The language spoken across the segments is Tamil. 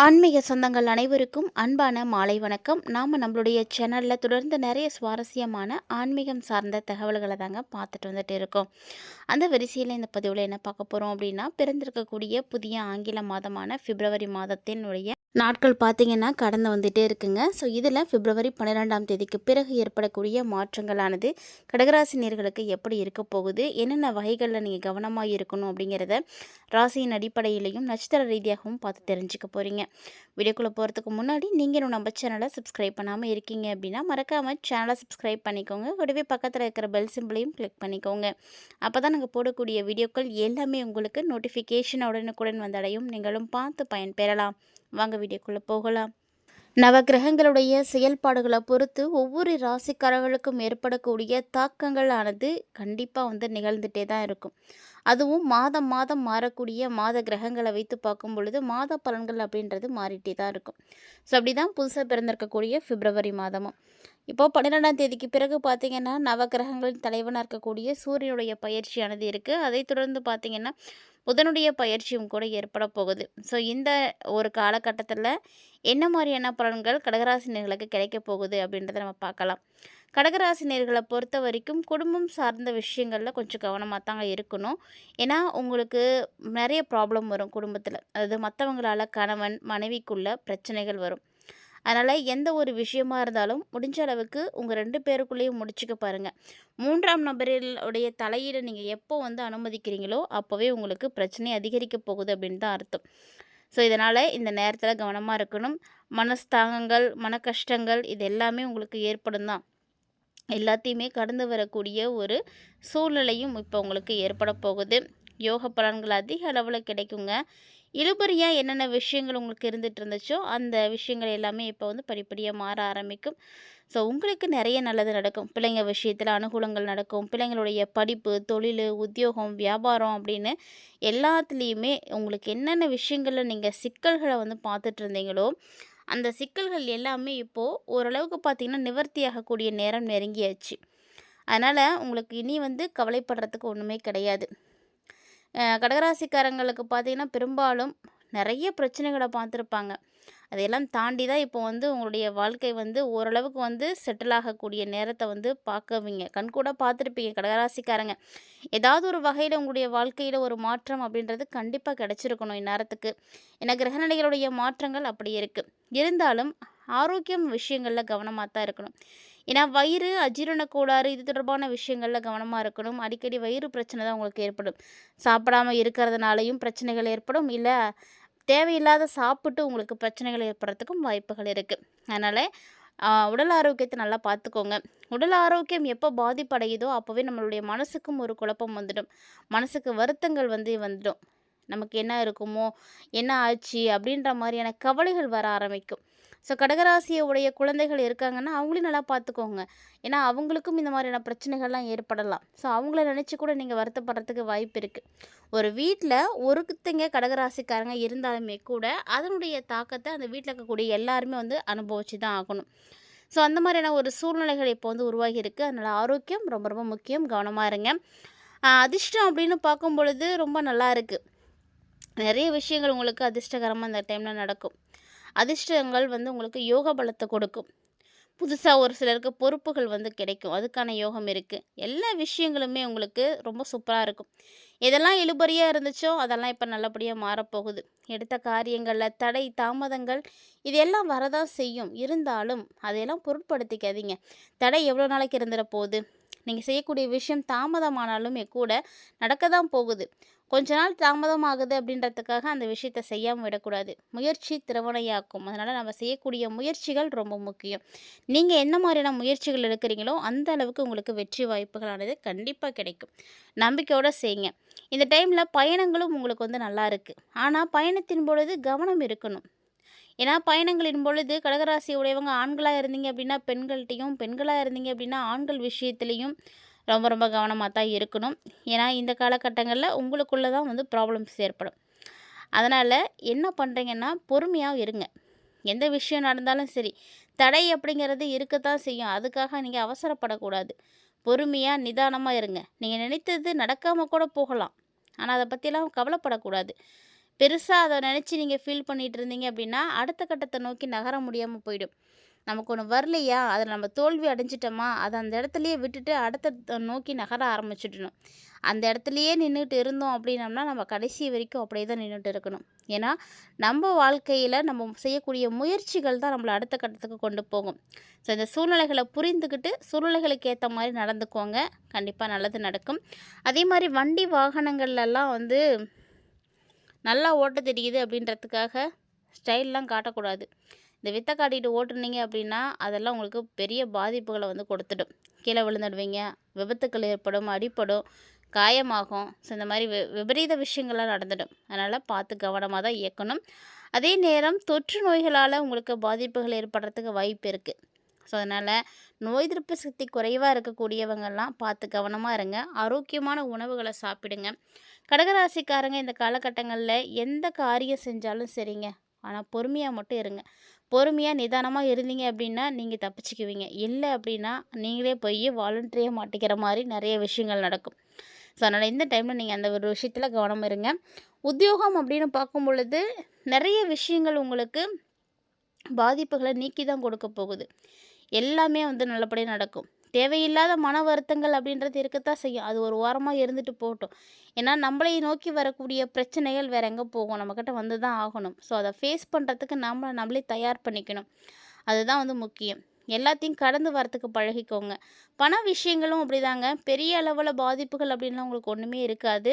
ஆன்மீக சொந்தங்கள் அனைவருக்கும் அன்பான மாலை வணக்கம். நாம் நம்மளுடைய சேனலில் தொடர்ந்து நிறைய சுவாரஸ்யமான ஆன்மீகம் சார்ந்த தகவல்களை தாங்க பார்த்துட்டு வந்துட்டு இருக்கோம். அந்த வரிசையில் இந்த பதிவில் என்ன பார்க்க போகிறோம் அப்படின்னா பிறந்திருக்கக்கூடிய புதிய ஆங்கில மாதமான பிப்ரவரி மாதத்தினுடைய நாட்கள் பார்த்தீங்கன்னா கடந்து வந்துட்டே இருக்குங்க. ஸோ இதில் பிப்ரவரி பன்னிரெண்டாம் தேதிக்கு பிறகு ஏற்படக்கூடிய மாற்றங்களானது கடகராசினியர்களுக்கு எப்படி இருக்க போகுது? என்னென்ன வகைகளில் நீங்கள் கவனமாக இருக்கணும் அப்படிங்கிறத ராசியின் அடிப்படையிலையும் நட்சத்திர ரீதியாகவும் பார்த்து தெரிஞ்சுக்க போகிறீங்க வீடியோக்குள்ளே போகிறதுக்கு முன்னாடி நீங்கள் நம்ம சேனலை சப்ஸ்கிரைப் பண்ணாமல் இருக்கீங்க அப்படின்னா மறக்காமல் சேனலை சப்ஸ்கிரைப் பண்ணிக்கோங்க. கூடவே பக்கத்தில் இருக்கிற பெல் சிம்பிளையும் கிளிக் பண்ணிக்கோங்க. அப்போ தான் நாங்கள் போடக்கூடிய வீடியோக்கள் எல்லாமே உங்களுக்கு நோட்டிஃபிகேஷன் உடனுக்குடன் வந்தடையும் நீங்களும் பார்த்து பயன்பெறலாம். வாங்க வீடியோக்குள்ளே போகலாம். நவகிரகங்களுடைய செயல்பாடுகளை பொறுத்து ஒவ்வொரு ராசிக்காரர்களுக்கும் ஏற்படக்கூடிய தாக்கங்கள் ஆனது கண்டிப்பாக வந்து நிகழ்ந்துகிட்டே தான் இருக்கும். அதுவும் மாதம் மாதம் மாறக்கூடிய மாத கிரகங்களை வைத்து பார்க்கும் பொழுது மாத பலன்கள் அப்படின்றது மாறிட்டே தான் இருக்கும். ஸோ அப்படி தான் புதுசாக பிறந்திருக்கக்கூடிய பிப்ரவரி மாதமும். இப்போது பன்னிரெண்டாம் தேதிக்கு பிறகு பார்த்திங்கன்னா நவகிரகங்களின் தலைவனாக இருக்கக்கூடிய சூரியனுடைய பயிற்சியானது இருக்குது அதை தொடர்ந்து பார்த்திங்கன்னா புதனுடைய பயிற்சியும் கூட ஏற்பட போகுது. ஸோ இந்த ஒரு காலகட்டத்தில் என்ன மாதிரியான பலன்கள் கடகராசினியர்களுக்கு கிடைக்க போகுது அப்படின்றத நம்ம பார்க்கலாம். கடகராசினியர்களை பொறுத்த வரைக்கும் குடும்பம் சார்ந்த விஷயங்களில் கொஞ்சம் கவனமாக தாங்க இருக்கணும். ஏன்னா உங்களுக்கு நிறைய ப்ராப்ளம் வரும் குடும்பத்தில். அதாவது மற்றவங்களால் கணவன் மனைவிக்குள்ள பிரச்சனைகள் வரும். அதனால் எந்த ஒரு விஷயமா இருந்தாலும் முடிஞ்ச அளவுக்கு உங்கள் ரெண்டு பேருக்குள்ளேயும் முடிச்சுக்க பாருங்கள் மூன்றாம் நபரில் தலையீடு நீங்கள் எப்போ வந்து அனுமதிக்கிறீங்களோ அப்போவே உங்களுக்கு பிரச்சனை அதிகரிக்க போகுது அப்படின்னு தான் அர்த்தம். ஸோ இதனால் இந்த நேரத்தில் கவனமாக இருக்கணும். மனஸ்தாகங்கள் மன கஷ்டங்கள் இது எல்லாமே உங்களுக்கு ஏற்படும் தான். எல்லாத்தையுமே கடந்து வரக்கூடிய ஒரு சூழ்நிலையும் இப்போ உங்களுக்கு ஏற்பட போகுது. யோக பலன்கள் அதிக அளவில் கிடைக்குங்க. இழுபறியாக என்னென்ன விஷயங்கள் உங்களுக்கு இருந்துகிட்டு இருந்துச்சோ அந்த விஷயங்கள் எல்லாமே இப்போ வந்து படிப்படியாக மாற ஆரம்பிக்கும். ஸோ உங்களுக்கு நிறைய நல்லது நடக்கும். பிள்ளைங்க விஷயத்தில் அனுகூலங்கள் நடக்கும். பிள்ளைங்களுடைய படிப்பு தொழில் உத்தியோகம் வியாபாரம் அப்படின்னு எல்லாத்துலேயுமே உங்களுக்கு என்னென்ன விஷயங்களில் நீங்கள் சிக்கல்களை வந்து பார்த்துட்டு இருந்தீங்களோ அந்த சிக்கல்கள் எல்லாமே இப்போது ஓரளவுக்கு பார்த்திங்கன்னா நிவர்த்தி ஆகக்கூடிய நேரம் நெருங்கியாச்சு. அதனால் உங்களுக்கு இனி வந்து கவலைப்படுறதுக்கு ஒன்றுமே கிடையாது. கடகராசிக்காரங்களுக்கு பார்த்திங்கன்னா பெரும்பாலும் நிறைய பிரச்சனைகளை பார்த்துருப்பாங்க. அதையெல்லாம் தாண்டி தான் இப்போ வந்து உங்களுடைய வாழ்க்கை வந்து ஓரளவுக்கு வந்து செட்டில் ஆகக்கூடிய நேரத்தை வந்து பார்க்குவீங்க. கண்கூட பார்த்துருப்பீங்க கடகராசிக்காரங்க. ஏதாவது ஒரு வகையில் உங்களுடைய வாழ்க்கையில் ஒரு மாற்றம் அப்படின்றது கண்டிப்பாக கிடச்சிருக்கணும் இந்நேரத்துக்கு. ஏன்னா கிரகநிலைகளுடைய மாற்றங்கள் அப்படி இருக்குது இருந்தாலும் ஆரோக்கியம் விஷயங்களில் கவனமாக தான் இருக்கணும். ஏன்னா வயிறு அஜீரண கோளாறு இது தொடர்பான விஷயங்களில் கவனமாக இருக்கணும். அடிக்கடி வயிறு பிரச்சனை தான் உங்களுக்கு ஏற்படும். சாப்பிடாமல் இருக்கிறதுனாலையும் பிரச்சனைகள் ஏற்படும். இல்லை தேவையில்லாத சாப்பிட்டு உங்களுக்கு பிரச்சனைகள் ஏற்படுறதுக்கும் வாய்ப்புகள் இருக்குது அதனால் உடல் ஆரோக்கியத்தை நல்லா பார்த்துக்கோங்க. உடல் ஆரோக்கியம் எப்போ பாதிப்படையுதோ அப்போவே நம்மளுடைய மனசுக்கும் ஒரு குழப்பம் வந்துடும். மனசுக்கு வருத்தங்கள் வந்து வந்துடும். நமக்கு என்ன இருக்குமோ என்ன ஆச்சு அப்படின்ற மாதிரியான கவலைகள் வர ஆரம்பிக்கும். ஸோ கடகராசியை உடைய குழந்தைகள் இருக்காங்கன்னா அவங்களையும் நல்லா பார்த்துக்கோங்க. ஏன்னா அவங்களுக்கும் இந்த மாதிரியான பிரச்சனைகள்லாம் ஏற்படலாம். ஸோ அவங்கள நினச்சி கூட நீங்கள் வருத்தப்படுறதுக்கு வாய்ப்பு இருக்குது ஒரு வீட்டில் ஒருத்தங்க கடகராசிக்காரங்க இருந்தாலுமே கூட அதனுடைய தாக்கத்தை அந்த வீட்டில் இருக்கக்கூடிய எல்லாருமே வந்து அனுபவிச்சு தான் ஆகணும். ஸோ அந்த மாதிரியான ஒரு சூழ்நிலைகள் இப்போ வந்து உருவாகி இருக்குது அதனால் ஆரோக்கியம் ரொம்ப ரொம்ப முக்கியம். கவனமாக இருங்க. அதிர்ஷ்டம் அப்படின்னு பார்க்கும் பொழுது ரொம்ப நல்லா இருக்குது நிறைய விஷயங்கள் உங்களுக்கு அதிர்ஷ்டகரமாக அந்த டைமில் நடக்கும். அதிர்ஷ்டங்கள் வந்து உங்களுக்கு யோக பலத்தை கொடுக்கும். புதுசாக ஒரு சிலருக்கு பொறுப்புகள் வந்து கிடைக்கும். அதுக்கான யோகம் இருக்குது எல்லா விஷயங்களுமே உங்களுக்கு ரொம்ப சூப்பராக இருக்கும். எதெல்லாம் இழுபறியாக இருந்துச்சோ அதெல்லாம் இப்போ நல்லபடியாக மாறப்போகுது. எடுத்த காரியங்களில் தடை தாமதங்கள் இது எல்லாம் வரதான் செய்யும். இருந்தாலும் அதையெல்லாம் பொருட்படுத்திக்காதீங்க. தடை எவ்வளோ நாளைக்கு இருந்துட போகுது? நீங்கள் செய்யக்கூடிய விஷயம் தாமதமானாலுமே கூட நடக்க தான் போகுது. கொஞ்ச நாள் தாமதமாகுது அப்படின்றதுக்காக அந்த விஷயத்த செய்யாமல் விடக்கூடாது. முயற்சி திறவனையாக்கும் அதனால் நம்ம செய்யக்கூடிய முயற்சிகள் ரொம்ப முக்கியம். நீங்கள் என்ன மாதிரியான முயற்சிகள் எடுக்கிறீங்களோ அந்த அளவுக்கு உங்களுக்கு வெற்றி வாய்ப்புகளானது கண்டிப்பாக கிடைக்கும். நம்பிக்கையோடு செய்யுங்க இந்த டைமில் பயணங்களும் உங்களுக்கு வந்து நல்லா இருக்குது ஆனால் பயணத்தின் பொழுது கவனம் இருக்கணும். ஏன்னா பயணங்களின் பொழுது கடகராசி உடையவங்க ஆண்களாக இருந்தீங்க அப்படின்னா பெண்கள்கிட்டையும் பெண்களாக இருந்தீங்க அப்படின்னா ஆண்கள் விஷயத்துலேயும் ரொம்ப ரொம்ப கவனமாக தான் இருக்கணும். ஏன்னா இந்த காலகட்டங்களில் உங்களுக்குள்ளே தான் வந்து ப்ராப்ளம்ஸ் ஏற்படும். அதனால் என்ன பண்ணுறீங்கன்னா பொறுமையாக இருங்க. எந்த விஷயம் நடந்தாலும் சரி தடை அப்படிங்கிறது இருக்கத்தான் செய்யும். அதுக்காக நீங்கள் அவசரப்படக்கூடாது. பொறுமையாக நிதானமாக இருங்க. நீங்கள் நினைத்தது நடக்காமல் கூட போகலாம். ஆனால் அதை பற்றிலாம் கவலைப்படக்கூடாது. பெருசாக அதை நினச்சி நீங்கள் ஃபீல் பண்ணிகிட்டு இருந்தீங்க அப்படின்னா, அடுத்த கட்டத்தை நோக்கி நகர முடியாமல் போயிடும். நமக்கு ஒன்று வரலையா, அதில் நம்ம தோல்வி அடைஞ்சிட்டோமா அதை அந்த இடத்துலையே விட்டுட்டு அடுத்த நோக்கி நகர ஆரம்பிச்சுடணும். அந்த இடத்துலையே நின்றுட்டு இருந்தோம் அப்படின்னம்னா, நம்ம கடைசி வரைக்கும் அப்படியே தான் நின்றுட்டு இருக்கணும். ஏன்னா, நம்ம வாழ்க்கையில் நம்ம செய்யக்கூடிய முயற்சிகள் தான் நம்மளை அடுத்த கட்டத்துக்கு கொண்டு போகும். ஸோ இந்த சூழ்நிலைகளை புரிந்துக்கிட்டு, சூழ்நிலைகளுக்கு ஏற்ற மாதிரி நடந்துக்கோங்க. கண்டிப்பாக நல்லது நடக்கும். அதே மாதிரி வண்டி வாகனங்கள்லலாம் வந்து நல்லா ஓட்ட தெரியுது அப்படின்றதுக்காக ஸ்டைல்லாம் காட்டக்கூடாது. இந்த வித்தை காட்டிகிட்டு ஓட்டுனீங்க அப்படின்னா, அதெல்லாம் உங்களுக்கு பெரிய பாதிப்புகளை வந்து கொடுத்துடும். கீழே விழுந்துடுவீங்க, விபத்துக்கள் ஏற்படும், அடிப்படும் காயமாகும். ஸோ இந்த மாதிரி வி விபரீத விஷயங்கள்லாம் நடந்துடும். அதனால் பார்த்து கவனமாக தான் இயக்கணும். அதே நேரம் தொற்று நோய்களால் உங்களுக்கு பாதிப்புகள் ஏற்படுறதுக்கு வாய்ப்பு இருக்குது ஸோ அதனால் நோய் எதிர்ப்பு சக்தி குறைவாக இருக்கக்கூடியவங்கெல்லாம் பார்த்து கவனமாக இருங்க. ஆரோக்கியமான உணவுகளை சாப்பிடுங்க. கடகராசிக்காரங்க இந்த காலகட்டங்களில் எந்த காரியம் செஞ்சாலும் சரிங்க. ஆனால் பொறுமையாக மட்டும் இருங்க. பொறுமையாக நிதானமாக இருந்தீங்க அப்படின்னா, நீங்கள் தப்பிச்சுக்குவீங்க. இல்லை அப்படின்னா, நீங்களே போய் வாலண்டரியா மாட்டிக்கிற மாதிரி நிறைய விஷயங்கள் நடக்கும். ஸோ அதனால் இந்த டைமில் நீங்கள் அந்த ஒரு விஷயத்தில் கவனம் இருங்க. உத்தியோகம் அப்படின்னு பார்க்கும் பொழுது, நிறைய விஷயங்கள் உங்களுக்கு பாதிப்புகளை நீக்கி தான் கொடுக்க போகுது. எல்லாமே வந்து நல்லபடியாக நடக்கும். தேவையில்லாத மன வருத்தங்கள் அப்படின்றது இருக்கத்தான் செய்யும். அது ஒரு ஓரமாக இருந்துட்டு போகட்டும். ஏன்னா, நம்மளை நோக்கி வரக்கூடிய பிரச்சனைகள் வேற எங்கே போகும்? நம்மக்கிட்ட வந்து தான் ஆகணும். ஸோ அதை ஃபேஸ் பண்ணுறதுக்கு நம்மளை நம்மளே தயார் பண்ணிக்கணும். அதுதான் வந்து முக்கியம். எல்லாத்தையும் கடந்து வரத்துக்கு பழகிக்கோங்க. பண விஷயங்களும் அப்படிதாங்க. பெரிய அளவில் பாதிப்புகள் அப்படின்லாம் உங்களுக்கு ஒன்றுமே இருக்காது.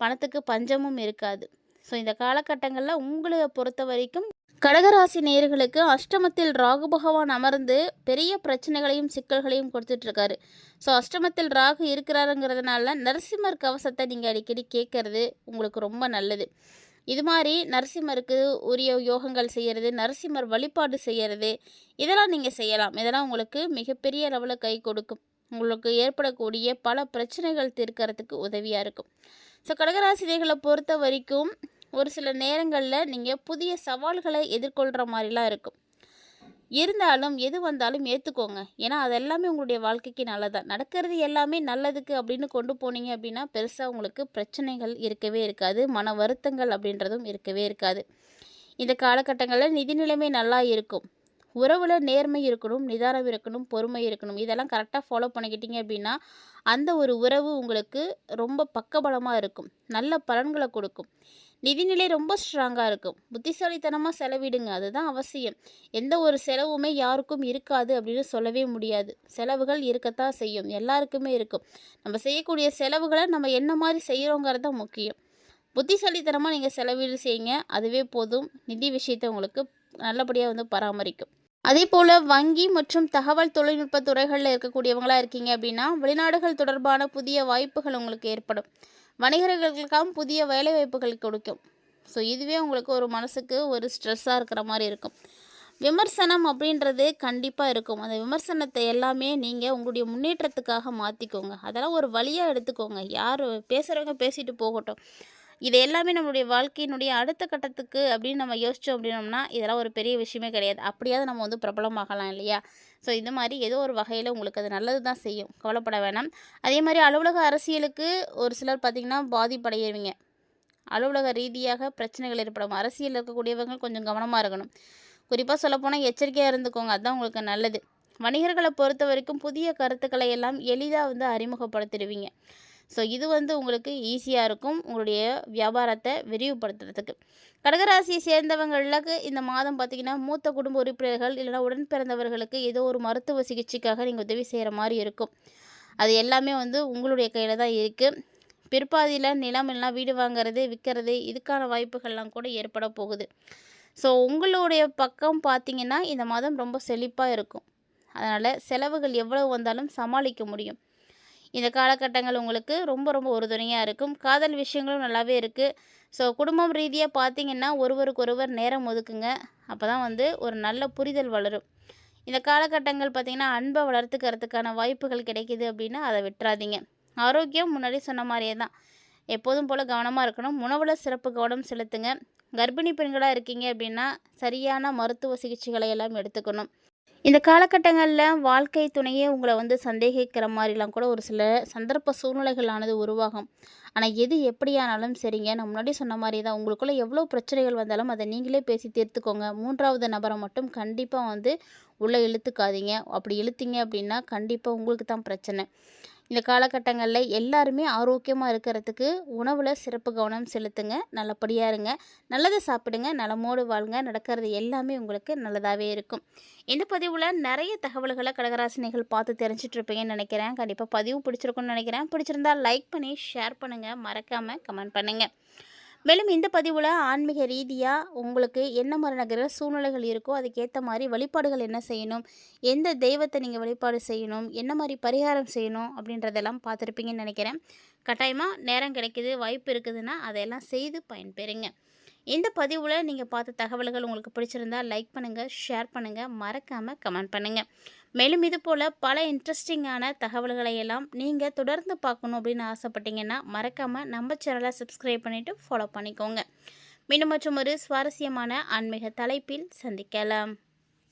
பணத்துக்கு பஞ்சமும் இருக்காது. ஸோ இந்த காலகட்டங்களில் உங்களை பொறுத்த வரைக்கும் கடகராசி நேயர்களுக்கு அஷ்டமத்தில் ராகு பகவான் அமர்ந்து பெரிய பிரச்சனைகளையும், சிக்கல்களையும் கொடுத்துட்ருக்காரு ஸோ அஷ்டமத்தில் ராகு இருக்கிறாருங்கிறதுனால நரசிம்மர் கவசத்தை நீங்கள் அடிக்கடி கேட்குறது உங்களுக்கு ரொம்ப நல்லது. இது மாதிரி நரசிம்மருக்கு உரிய யோகங்கள் செய்கிறது நரசிம்மர் வழிபாடு செய்கிறது இதெல்லாம் நீங்கள் செய்யலாம். இதெல்லாம் உங்களுக்கு மிகப்பெரிய அளவில் கை கொடுக்கும். உங்களுக்கு ஏற்படக்கூடிய பல பிரச்சனைகள் தீர்க்கறதுக்கு உதவியாக இருக்கும். ஸோ கடகராசி பொறுத்த வரைக்கும் ஒரு சில நேரங்களில் நீங்கள் புதிய சவால்களை எதிர்கொள்கிற மாதிரிலாம் இருக்கும். இருந்தாலும் எது வந்தாலும் ஏற்றுக்கோங்க ஏன்னா, அது எல்லாமே உங்களுடைய வாழ்க்கைக்கு நல்லதாக நடக்கிறது எல்லாமே நல்லதுக்கு அப்படின்னு கொண்டு போனீங்க அப்படின்னா, பெருசாக உங்களுக்கு பிரச்சனைகள் இருக்கவே இருக்காது. மன வருத்தங்கள் அப்படின்றதும் இருக்கவே இருக்காது. இந்த காலகட்டங்களில் நிதி நிலைமை நல்லா இருக்கும். உறவில் நேர்மை இருக்கணும், நிதானம் இருக்கணும், பொறுமை இருக்கணும். இதெல்லாம் கரெக்டாக ஃபாலோ பண்ணிக்கிட்டீங்க அப்படின்னா, அந்த ஒரு உறவு உங்களுக்கு ரொம்ப பக்கபலமாக இருக்கும். நல்ல பலன்களை கொடுக்கும். நிதிநிலை ரொம்ப ஸ்ட்ராங்காக இருக்கும். புத்திசாலித்தனமாக செலவிடுங்க. அதுதான் அவசியம். எந்த ஒரு செலவுமே யாருக்கும் இருக்காது அப்படின்னு சொல்லவே முடியாது. செலவுகள் இருக்கத்தான் செய்யும். எல்லாருக்குமே இருக்கும். நம்ம செய்யக்கூடிய செலவுகளை நம்ம என்ன மாதிரி செய்கிறோங்கிறது தான் முக்கியம். புத்திசாலித்தனமாக நீங்கள் செலவீடு செய்யுங்க. அதுவே போதும். நிதி விஷயத்த உங்களுக்கு நல்லபடியாக வந்து பராமரிக்கும். அதே போல் வங்கி மற்றும் தகவல் தொழில்நுட்ப துறைகளில் இருக்கக்கூடியவங்களாக இருக்கீங்க அப்படின்னா, வெளிநாடுகள் தொடர்பான புதிய வாய்ப்புகள் உங்களுக்கு ஏற்படும். வணிகர்களுக்கெல்லாம் புதிய வேலைவாய்ப்புகள் கொடுக்கும். ஸோ இதுவே உங்களுக்கு ஒரு மனசுக்கு ஒரு ஸ்ட்ரெஸ்ஸாக இருக்கிற மாதிரி இருக்கும். விமர்சனம் அப்படின்றது கண்டிப்பாக இருக்கும். அந்த விமர்சனத்தை எல்லாமே நீங்கள் உங்களுடைய முன்னேற்றத்துக்காக மாற்றிக்கோங்க அதெல்லாம் ஒரு வழியாக எடுத்துக்கோங்க. யார் பேசுகிறவங்க பேசிட்டு போகட்டும். இது எல்லாமே நம்மளுடைய வாழ்க்கையினுடைய அடுத்த கட்டத்துக்கு அப்படின்னு நம்ம யோசித்தோம் அப்படின்னோம்னா, இதெல்லாம் ஒரு பெரிய விஷயமே கிடையாது. அப்படியாவது நம்ம வந்து பிரபலமாகலாம் இல்லையா? ஸோ இந்த மாதிரி ஏதோ ஒரு வகையில் உங்களுக்கு அது நல்லது தான் செய்யும். கவலைப்பட வேணாம். அதே மாதிரி அலுவலக அரசியலுக்கு ஒரு சிலர் பார்த்திங்கன்னா பாதிப்படையிருவீங்க அலுவலக ரீதியாக பிரச்சனைகள் ஏற்படும். அரசியலில் இருக்கக்கூடியவங்க கொஞ்சம் கவனமாக இருக்கணும். குறிப்பாக சொல்லப்போனால் எச்சரிக்கையாக இருந்துக்கோங்க. அதான் உங்களுக்கு நல்லது. மணிகர்களை பொறுத்த வரைக்கும் புதிய கருத்துக்களை எல்லாம் எளிதாக வந்து அறிமுகப்படுத்திடுவீங்க. ஸோ இது வந்து உங்களுக்கு ஈஸியாக இருக்கும். உங்களுடைய வியாபாரத்தை விரிவுபடுத்துறதுக்கு. கடகராசியை சேர்ந்தவங்களுக்கு இந்த மாதம் பார்த்திங்கன்னா மூத்த குடும்ப உறுப்பினர்கள் இல்லைனா உடன் பிறந்தவர்களுக்கு ஏதோ ஒரு மருத்துவ சிகிச்சைக்காக நீங்கள் உதவி செய்கிற மாதிரி இருக்கும். அது எல்லாமே வந்து உங்களுடைய கையில் தான் இருக்குது பிற்பாதியில் நிலம் இல்லனா வீடு வாங்குறது, விற்கிறது இதுக்கான வாய்ப்புகள்லாம் கூட ஏற்பட போகுது. ஸோ உங்களுடைய பக்கம் பார்த்திங்கன்னா இந்த மாதம் ரொம்ப செழிப்பாக இருக்கும். அதனால் செலவுகள் எவ்வளவு வந்தாலும் சமாளிக்க முடியும். இந்த காலகட்டங்கள் உங்களுக்கு ரொம்ப ரொம்ப உறுதுணையாக இருக்கும். காதல் விஷயங்களும் நல்லாவே இருக்குது ஸோ குடும்பம் ரீதியாக பார்த்தீங்கன்னா, ஒருவருக்கொருவர் நேரம் ஒதுக்குங்க. அப்போ தான் வந்து ஒரு நல்ல புரிதல் வளரும். இந்த காலகட்டங்கள் பார்த்தீங்கன்னா, அன்பை வளர்த்துக்கிறதுக்கான வாய்ப்புகள் கிடைக்குது அப்படின்னா, அதை விட்டுறாதீங்க ஆரோக்கியம் முன்னாடி சொன்ன மாதிரியே தான். எப்போதும் போல் கவனமாக இருக்கணும். உணவில் சிறப்பு கவனம் செலுத்துங்க. கர்ப்பிணி பெண்களாக இருக்கீங்க அப்படின்னா, சரியான மருத்துவ சிகிச்சைகளை எல்லாம் எடுத்துக்கணும். இந்த காலகட்டங்களில் வாழ்க்கை துணையே உங்களை வந்து சந்தேகிக்கிற மாதிரிலாம் கூட ஒரு சில சந்தர்ப்ப சூழ்நிலைகளானது உருவாகும். ஆனால் எது எப்படியானாலும் சரிங்க நான் முன்னாடி சொன்ன மாதிரி தான் உங்களுக்குள்ளே எவ்வளோ பிரச்சனைகள் வந்தாலும் அதை நீங்களே பேசி தீர்த்துக்கோங்க. மூன்றாவது நபரை மட்டும் கண்டிப்பாக வந்து உள்ளே இழுத்துக்காதீங்க. அப்படி இழுத்தீங்க அப்படின்னா கண்டிப்பாக உங்களுக்கு தான் பிரச்சனை. இந்த காலகட்டங்களில் எல்லாருமே ஆரோக்கியமாக இருக்கிறதுக்கு உணவில் சிறப்பு கவனம் செலுத்துங்க. நல்லபடியாக இருங்க. நல்லதை சாப்பிடுங்க. நலமோடு வாழ்ங்க. நடக்கிறது எல்லாமே உங்களுக்கு நல்லதாகவே இருக்கும். இந்த பதிவில் நிறைய தகவல்களை கடகராசினிகள் பார்த்து தெரிஞ்சிட்ருப்பீங்கன்னு நினைக்கிறேன். கண்டிப்பாக பதிவு பிடிச்சிருக்குன்னு நினைக்கிறேன். பிடிச்சிருந்தா லைக் பண்ணி ஷேர் பண்ணுங்கள் மறக்காமல் கமெண்ட் பண்ணுங்கள் மேலும் இந்த பதிவில் ஆன்மீக ரீதியாக உங்களுக்கு என்ன மாதிரியான கிரக சூழ்நிலைகள் இருக்கோ அதுக்கேற்ற மாதிரி வழிபாடுகள் என்ன செய்யணும் எந்த தெய்வத்தை நீங்கள் வழிபாடு செய்யணும் என்ன மாதிரி பரிகாரம் செய்யணும் அப்படின்றதெல்லாம் பார்த்துருப்பீங்கன்னு நினைக்கிறேன். கட்டாயமாக நேரம் கிடைக்குது வாய்ப்பு இருக்குதுன்னா அதையெல்லாம் செய்து பயன்பெறுங்க. இந்த பதிவில் நீங்கள் பார்த்த தகவல்கள் உங்களுக்கு பிடிச்சிருந்தா லைக் பண்ணுங்கள் ஷேர் பண்ணுங்கள் மறக்காமல் கமெண்ட் பண்ணுங்கள் மேலும் இது போல் பல இன்ட்ரெஸ்டிங்கான தகவல்களை எல்லாம் நீங்கள் தொடர்ந்து பார்க்கணும் அப்படின்னு ஆசைப்பட்டீங்கன்னா மறக்காமல் நம்ம சேனலை சப்ஸ்கிரைப் பண்ணிவிட்டு ஃபாலோ பண்ணிக்கோங்க. மீண்டும் மற்றும் ஒரு சுவாரஸ்யமான ஆன்மீக தலைப்பில் சந்திக்கலாம்.